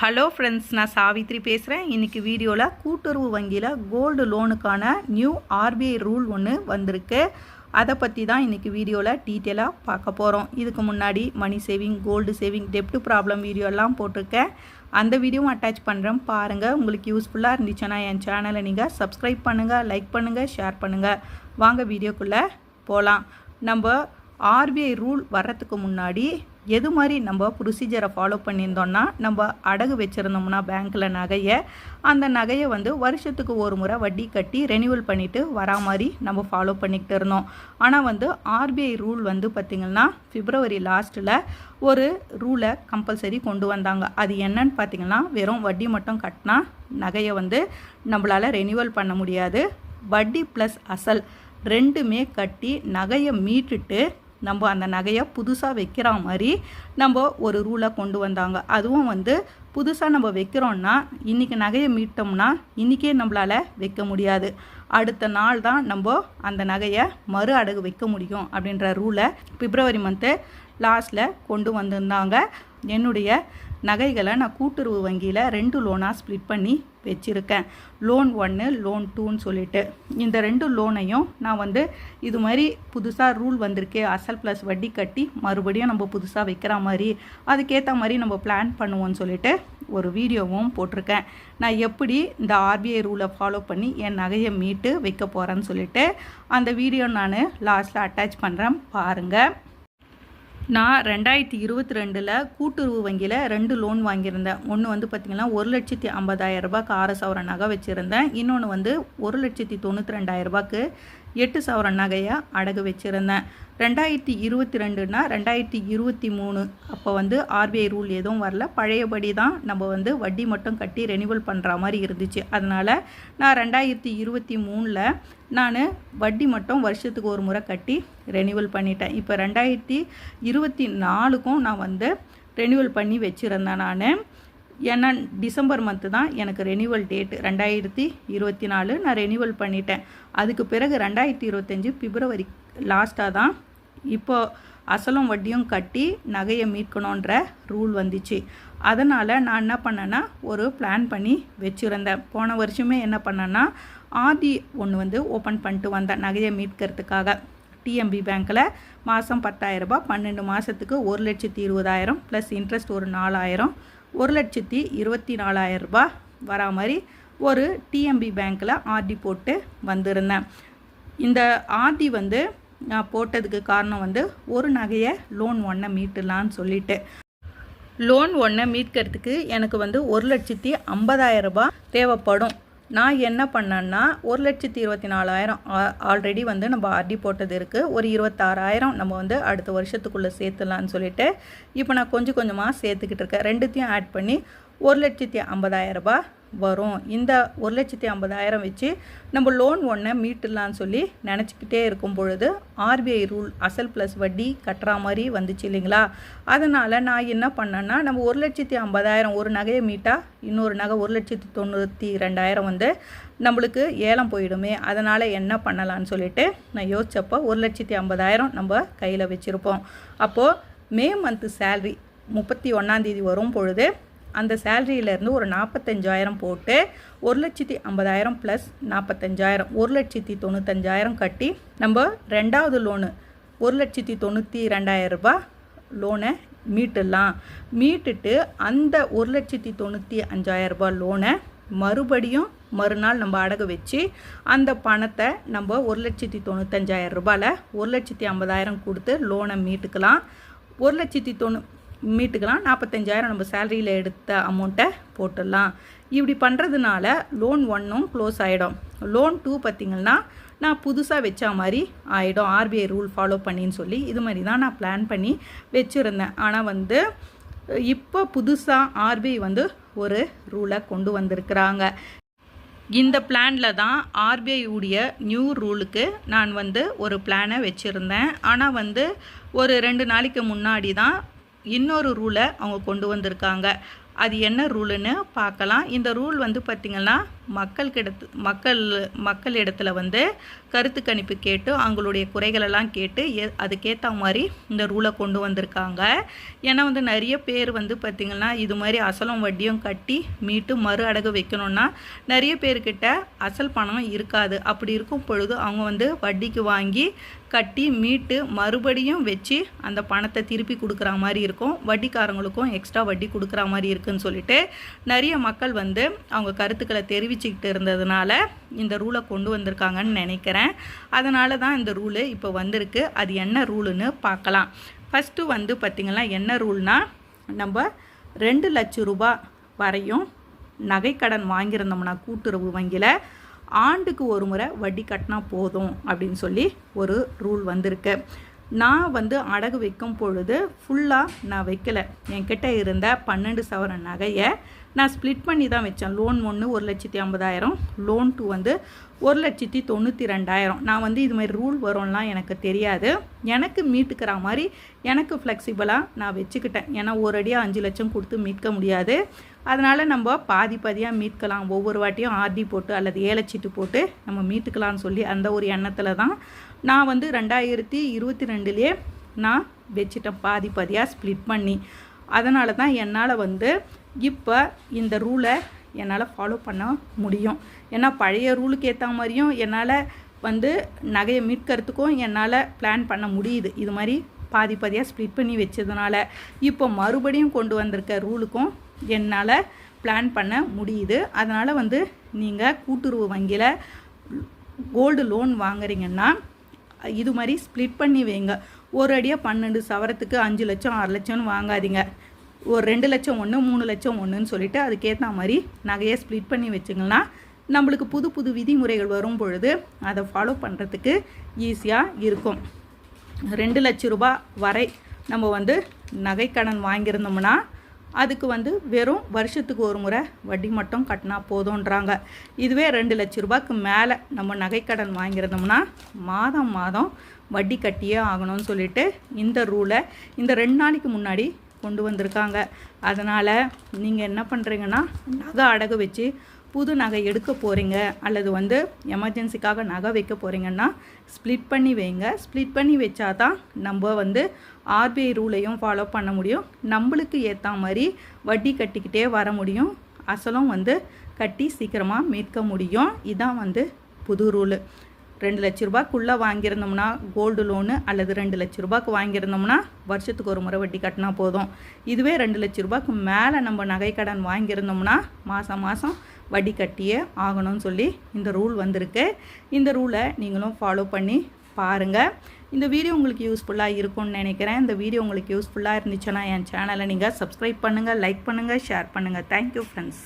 Hello friends நான் சாவித்ரி பேசுகிறேன் இன்றைக்கி வீடியோவில் கூட்டுறவு வங்கியில் கோல்டு லோனுக்கான நியூ ஆர்பிஐ ரூல் ஒன்று வந்திருக்கு. அதை பற்றி தான் இன்றைக்கி வீடியோவில் டீட்டெயிலாக பார்க்க போகிறோம் இதுக்கு முன்னாடி மணி சேவிங் கோல்டு சேவிங் டெப்ட் ப்ராப்ளம் வீடியோலாம் போட்டிருக்கேன். அந்த வீடியோவும் அட்டாச் பண்ணுறேன் பாருங்கள் உங்களுக்கு யூஸ்ஃபுல்லாக இருந்துச்சுன்னா என் சேனலை நீங்கள் சப்ஸ்கிரைப் பண்ணுங்கள் லைக் பண்ணுங்கள் ஷேர் பண்ணுங்கள் வாங்க வீடியோக்குள்ளே போகலாம் நம்ம ஆர்பிஐ ரூல் வர்றதுக்கு முன்னாடி எது மாதிரி நம்ம ப்ரொசீஜரை ஃபாலோ பண்ணியிருந்தோம்னா நம்ம அடகு வச்சுருந்தோம்னா பேங்க்கில் நகையை அந்த நகையை வந்து வருஷத்துக்கு ஒரு முறை வட்டி கட்டி ரெனியூவல் பண்ணிவிட்டு வரா மாதிரி நம்ம ஃபாலோ பண்ணிக்கிட்டு இருந்தோம். ஆனால் வந்து ஆர்பிஐ ரூல் வந்து பார்த்திங்கன்னா பிப்ரவரி லாஸ்ட்டில் ஒரு ரூலை கம்பல்சரி கொண்டு வந்தாங்க. அது என்னன்னு பார்த்திங்கன்னா வெறும் வட்டி மட்டும் கட்டினா நகையை வந்து நம்மளால் ரெனியூவல் பண்ண முடியாது. வட்டி ப்ளஸ் அசல் ரெண்டுமே கட்டி நகையை மீட்டுட்டு நம்ம அந்த நகையை புதுசாக வைக்கிற மாதிரி நம்ம ஒரு ரூலை கொண்டு வந்தாங்க. அதுவும் வந்து புதுசாக நம்ம வைக்கிறோன்னா இன்றைக்கி நகையை மீட்டோம்னா இன்றைக்கே நம்மளால் வைக்க முடியாது. அடுத்த நாள் தான் நம்ம அந்த நகையை மறு அடகு வைக்க முடியும் அப்படின்ற ரூலை பிப்ரவரி மந்த்து லாஸ்ட்டில் கொண்டு வந்திருந்தாங்க. என்னுடைய நகைகளை நான் கூட்டுறவு வங்கியில் ரெண்டு லோனாக ஸ்ப்ளிட் பண்ணி வச்சுருக்கேன். லோன் ஒன்று லோன் டூன்னு சொல்லிட்டு. இந்த ரெண்டு லோனையும் நான் வந்து இது மாதிரி புதுசாக ரூல் வந்திருக்கே அசல் ப்ளஸ் வட்டி கட்டி மறுபடியும் நம்ம புதுசாக வைக்கிற மாதிரி அதுக்கேற்ற மாதிரி நம்ம பிளான் பண்ணுவோம்னு சொல்லிட்டு ஒரு வீடியோவும் போட்டிருக்கேன். நான் எப்படி இந்த ஆர்பிஐ ரூலை ஃபாலோ பண்ணி என் நகையை மீட்டு வைக்க போகிறேன்னு சொல்லிட்டு அந்த வீடியோ நான் லாஸ்ட்டில் அட்டாச் பண்ணுறேன் பாருங்கள் நான் ரெண்டாயிரத்தி இருபத்தி ரெண்டில் கூட்டுறவு வங்கியில் ரெண்டு லோன் வாங்கியிருந்தேன். ஒன்று வந்து பார்த்திங்கன்னா ஒரு லட்சத்தி ஐம்பதாயிரம் ரூபாய்க்கு ஆறு சவரம் நகை வச்சுருந்தேன். இன்னொன்று வந்து ஒரு லட்சத்தி தொண்ணூற்றி ரெண்டாயிரம் ரூபாய்க்கு எட்டு சவரன் நகையை அடகு வச்சுருந்தேன். ரெண்டாயிரத்தி இருபத்தி ரெண்டுனா ரெண்டாயிரத்தி இருபத்தி மூணு. அப்போ வந்து ஆர்பிஐ ரூல் எதுவும் வரல. பழையபடி தான் நம்ம வந்து வட்டி மட்டும் கட்டி ரெனிவல் பண்ணுற மாதிரி இருந்துச்சு. அதனால் நான் ரெண்டாயிரத்தி இருபத்தி மூணில் நான் வட்டி மட்டும் வருஷத்துக்கு ஒரு முறை கட்டி ரெனிவல் பண்ணிட்டேன். இப்போ ரெண்டாயிரத்தி இருபத்தி நாலுக்கும் நான் வந்து ரெனிவல் பண்ணி வச்சுருந்தேன் நான். ஏன்னா டிசம்பர் மந்த்து தான் எனக்கு ரெனிவல் டேட்டு ரெண்டாயிரத்தி இருபத்தி நாலு நான் ரெனிவல் பண்ணிட்டேன். அதுக்கு பிறகு ரெண்டாயிரத்தி இருபத்தஞ்சி பிப்ரவரி லாஸ்ட்டாக தான் இப்போ அசலும் வட்டியும் கட்டி நகையை மீட்கணுன்ற ரூல் வந்துச்சு. அதனால் நான் என்ன பண்ணேன்னா ஒரு பிளான் பண்ணி வச்சுருந்தேன். போன வருஷமே என்ன பண்ணேன்னா ஆதி ஒன்று வந்து ஓப்பன் பண்ணிட்டு வந்தேன் நகையை மீட்கிறதுக்காக. டிஎம்பி பேங்க்கில் மாதம் பத்தாயிரரூபா பன்னெண்டு மாதத்துக்கு ஒரு லட்சத்தி இருபதாயிரம் ப்ளஸ் இன்ட்ரெஸ்ட் ஒரு நாலாயிரம் ஒரு லட்சத்தி இருபத்தி நாலாயிரம் ரூபாய் வரா மாதிரி ஒரு டிஎம்பி பேங்க்கில் ஆர்டி போட்டு வந்திருந்தேன். இந்த ஆர்டி வந்து நான் போட்டதுக்கு காரணம் வந்து ஒரு நகையை லோன் ஒன்றை மீட்டுலான்னு சொல்லிட்டு. லோன் ஒன்றை மீட்கிறதுக்கு எனக்கு வந்து ஒரு லட்சத்தி ஐம்பதாயிரம் ரூபாய் தேவைப்படும். நான் என்ன பண்ணேன்னா ஒரு லட்சத்தி இருபத்தி நாலாயிரம் ஆல்ரெடி வந்து நம்ம ஆர்டி போட்டது இருக்குது ஒரு இருபத்தாறாயிரம் நம்ம வந்து அடுத்த வருஷத்துக்குள்ளே சேர்த்துலான்னு சொல்லிட்டு இப்போ நான் கொஞ்சம் கொஞ்சமாக சேர்த்துக்கிட்டு இருக்கேன். ரெண்டுத்தையும் ஆட் பண்ணி ஒரு லட்சத்தி ஐம்பதாயிரம் ரூபாய் வரும். இந்த ஒரு லட்சத்தி ஐம்பதாயிரம் வச்சு நம்ம லோன் ஒன்றை மீட்டுடலான்னு சொல்லி நினச்சிக்கிட்டே இருக்கும் பொழுது ஆர்பிஐ ரூல் அசல் ப்ளஸ் வட்டி கட்டுற மாதிரி வந்துச்சு இல்லைங்களா? அதனால் நான் என்ன பண்ணேன்னா நம்ம ஒரு லட்சத்தி ஐம்பதாயிரம் ஒரு நகையை மீட்டால் இன்னொரு நகை ஒரு லட்சத்தி தொண்ணூற்றி ரெண்டாயிரம் வந்து நம்மளுக்கு ஏலம் போயிடுமே. அதனால் என்ன பண்ணலான்னு சொல்லிட்டு நான் யோசிச்சப்போ ஒரு லட்சத்தி ஐம்பதாயிரம் நம்ம கையில் வச்சுருப்போம். அப்போது மே மந்த்து சேல்ரி முப்பத்தி ஒன்றாந்தேதி வரும் பொழுது அந்த சேலரியிலேருந்து ஒரு நாற்பத்தஞ்சாயிரம் போட்டு ஒரு லட்சத்தி ஐம்பதாயிரம் ப்ளஸ் நாற்பத்தஞ்சாயிரம் ஒரு லட்சத்தி தொண்ணூத்தஞ்சாயிரம் கட்டி நம்ம ரெண்டாவது லோனு ஒரு லட்சத்தி தொண்ணூற்றி ரெண்டாயிரம் லோனை மீட்டுடலாம் மீட்டுட்டு அந்த ஒரு லட்சத்தி தொண்ணூற்றி அஞ்சாயிரம் லோனை மறுபடியும் மறுநாள் நம்ம அடகு வச்சு அந்த பணத்தை நம்ம ஒரு லட்சத்தி தொண்ணூத்தஞ்சாயிரம் ரூபாயில் ஒரு லட்சத்தி ஐம்பதாயிரம் கொடுத்து லோனை மீட்டுக்கலாம். ஒரு லட்சத்தி தொண்ணூ மீட்டுக்கலாம். நாற்பத்தஞ்சாயிரம் நம்ம சேலரியில் எடுத்த அமௌண்ட்டை போட்டுடலாம். இப்படி பண்ணுறதுனால லோன் ஒன்றும் க்ளோஸ் ஆகிடும் லோன் டூ பார்த்திங்கன்னா நான் புதுசாக வச்ச மாதிரி ஆகிடும் ஆர்பிஐ ரூல் ஃபாலோ பண்ணின்னு சொல்லி இது மாதிரி தான் நான் பிளான் பண்ணி வச்சுருந்தேன். ஆனால் வந்து இப்போ புதுசாக ஆர்பிஐ வந்து ஒரு ரூலை கொண்டு வந்திருக்கிறாங்க. இந்த பிளானில் தான் ஆர்பிஐ உடைய நியூ ரூலுக்கு நான் வந்து ஒரு பிளானை வச்சுருந்தேன். ஆனால் வந்து ஒரு ரெண்டு நாளைக்கு முன்னாடி தான் இன்னொரு ரூலை அவங்க கொண்டு வந்திருக்காங்க. அது என்ன ரூலுன்னு பார்க்கலாம். இந்த ரூல் வந்து பார்த்திங்கன்னா மக்கள் கிடத்து மக்கள் மக்கள் இடத்துல வந்து கருத்து கணிப்பு கேட்டு அவங்களுடைய குறைகளெல்லாம் கேட்டு எ அதுக்கேற்ற மாதிரி இந்த ரூலை கொண்டு வந்திருக்காங்க. ஏன்னா வந்து நிறைய பேர் வந்து பார்த்திங்கன்னா இது மாதிரி அசலும் வட்டியும் கட்டி மீட்டு மறு அடகு வைக்கணும்னா நிறைய பேர்கிட்ட அசல் பணம் இருக்காது. அப்படி இருக்கும் பொழுது அவங்க வந்து வட்டிக்கு வாங்கி கட்டி மீட்டு மறுபடியும் வச்சு அந்த பணத்தை திருப்பி கொடுக்குற மாதிரி இருக்கும். வட்டிக்காரங்களுக்கும் எக்ஸ்ட்ரா வட்டி கொடுக்குற மாதிரி இருக்குன்னு சொல்லிட்டு நிறைய மக்கள் வந்து அவங்க கருத்துக்களை தெரிவித்து தெரிவிச்சுக்கிட்டு இருந்ததுனால இந்த ரூலை கொண்டு வந்திருக்காங்கன்னு நினைக்கிறேன். அதனால தான் இந்த ரூலு இப்போ வந்திருக்கு. அது என்ன ரூலுன்னு பார்க்கலாம். ஃபஸ்ட்டு வந்து பார்த்திங்கன்னா என்ன ரூல்னால் நம்ம ரெண்டு லட்சம் ரூபாய் வரையும் நகைக்கடன் வாங்கியிருந்தோம்னா கூட்டுறவு வங்கியில் ஆண்டுக்கு ஒரு முறை வட்டி கட்டினா போதும் அப்படின்னு சொல்லி ஒரு ரூல் வந்திருக்கு. நான் வந்து அடகு வைக்கும் பொழுது ஃபுல்லாக நான் வைக்கலை. என்கிட்ட இருந்த பன்னெண்டு சவரன் நகையை நான் ஸ்ப்ளிட் பண்ணி தான் வச்சேன். லோன் ஒன்று ஒரு லட்சத்தி ஐம்பதாயிரம். லோன் டூ வந்து ஒரு லட்சத்தி தொண்ணூற்றி ரெண்டாயிரம். நான் வந்து இது மாதிரி ரூல் வரும்லாம் எனக்கு தெரியாது. எனக்கு மீட்டுக்கிற மாதிரி எனக்கு ஃப்ளெக்சிபிளாக நான் வச்சுக்கிட்டேன். ஏன்னா ஒரு அடியாக அஞ்சு லட்சம் கொடுத்து மீட்க முடியாது. அதனால் நம்ம பாதி பாதியாக மீட்கலாம். ஒவ்வொரு வாட்டியும் ஆர்டி போட்டு அல்லது ஏலச்சீட்டு போட்டு நம்ம மீட்டுக்கலாம்னு சொல்லி அந்த ஒரு எண்ணத்தில் தான் நான் வந்து ரெண்டாயிரத்தி இருபத்தி ரெண்டுலேயே நான் வச்சுட்டேன். பாதி பாதியாக ஸ்ப்ளிட் பண்ணி. அதனால தான் என்னால் வந்து இப்போ இந்த ரூலை என்னால் ஃபாலோ பண்ண முடியும். ஏன்னா பழைய ரூலுக்கு ஏற்ற மாதிரியும் என்னால் வந்து நகையை மீட்கிறதுக்கும் என்னால் பிளான் பண்ண முடியுது. இது மாதிரி பாதி பாதியாக ஸ்ப்ளிட் பண்ணி வச்சதுனால இப்போ மறுபடியும் கொண்டு வந்திருக்க ரூலுக்கும் என்னால் பிளான் பண்ண முடியுது. அதனால் வந்து நீங்கள் கூட்டுறவு வங்கியில் கோல்டு லோன் வாங்குறீங்கன்னா இது மாதிரி ஸ்ப்ளிட் பண்ணி வைங்க. ஒரு அடியாக பன்னெண்டு சவரத்துக்கு அஞ்சு லட்சம் ஆறு லட்சம்னு வாங்காதீங்க. ஒரு ரெண்டு லட்சம் ஒன்று மூணு லட்சம் ஒன்றுன்னு சொல்லிட்டு அதுக்கேற்ற மாதிரி நகையை ஸ்ப்ளிட் பண்ணி வச்சுங்கன்னா நம்மளுக்கு புது புது விதிமுறைகள் வரும் பொழுது அதை ஃபாலோ பண்ணுறதுக்கு ஈஸியாக இருக்கும். ரெண்டு லட்ச ரூபா வரை நம்ம வந்து நகைக்கடன் வாங்கியிருந்தோம்னா அதுக்கு வந்து வெறும் வருஷத்துக்கு ஒரு முறை வட்டி மட்டும் கட்டினா போதுன்றாங்க இதுவே ரெண்டு லட்ச ரூபாய்க்கு மேலே நம்ம நகைக்கடன் வாங்கியிருந்தோம்னா மாதம் மாதம் வட்டி கட்டியே ஆகணும்னு சொல்லிட்டு இந்த ரூலை இந்த ரெண்டு நாளைக்கு முன்னாடி கொண்டு வந்திருக்காங்க. அதனால் நீங்கள் என்ன பண்ணுறீங்கன்னா நகை அடகு வச்சு புது நகை எடுக்க போகிறீங்க அல்லது வந்து எமர்ஜென்சிக்காக நகை வைக்க போகிறீங்கன்னா ஸ்ப்ளிட் பண்ணி வைங்க. ஸ்ப்ளிட் பண்ணி வச்சா தான் நம்ம வந்து ஆர்பிஐ ரூலையும் ஃபாலோ பண்ண முடியும். நம்மளுக்கு ஏற்ற மாதிரி வட்டி கட்டிக்கிட்டே வர முடியும். அசலும் வந்து கட்டி சீக்கிரமாக மீட்க முடியும். இதான் வந்து புது ரூலு. ரெண்டு லட்ச ரூபாய்க்குள்ளே வாங்கியிருந்தோம்னா கோல்டு லோனு அல்லது ரெண்டு லட்ச ரூபாய்க்கு வாங்கியிருந்தோம்னா வருஷத்துக்கு ஒரு முறை வட்டி கட்டினா போதும். இதுவே ரெண்டு லட்ச ரூபாய்க்கு மேலே நம்ம நகை கடன் வாங்கியிருந்தோம்னா மாதம் மாதம் வட்டி கட்டியே ஆகணும்னு சொல்லி இந்த ரூல் வந்திருக்கு. இந்த ரூலை நீங்களும் ஃபாலோ பண்ணி பாருங்கள் இந்த வீடியோ உங்களுக்கு யூஸ்ஃபுல்லாக இருக்கும்னு நினைக்கிறேன். இந்த வீடியோ உங்களுக்கு யூஸ்ஃபுல்லாக இருந்துச்சுன்னா என் சேனலை நீங்கள் சப்ஸ்கிரைப் பண்ணுங்கள் லைக் பண்ணுங்கள் ஷேர் பண்ணுங்கள் தேங்க்யூ ஃப்ரெண்ட்ஸ்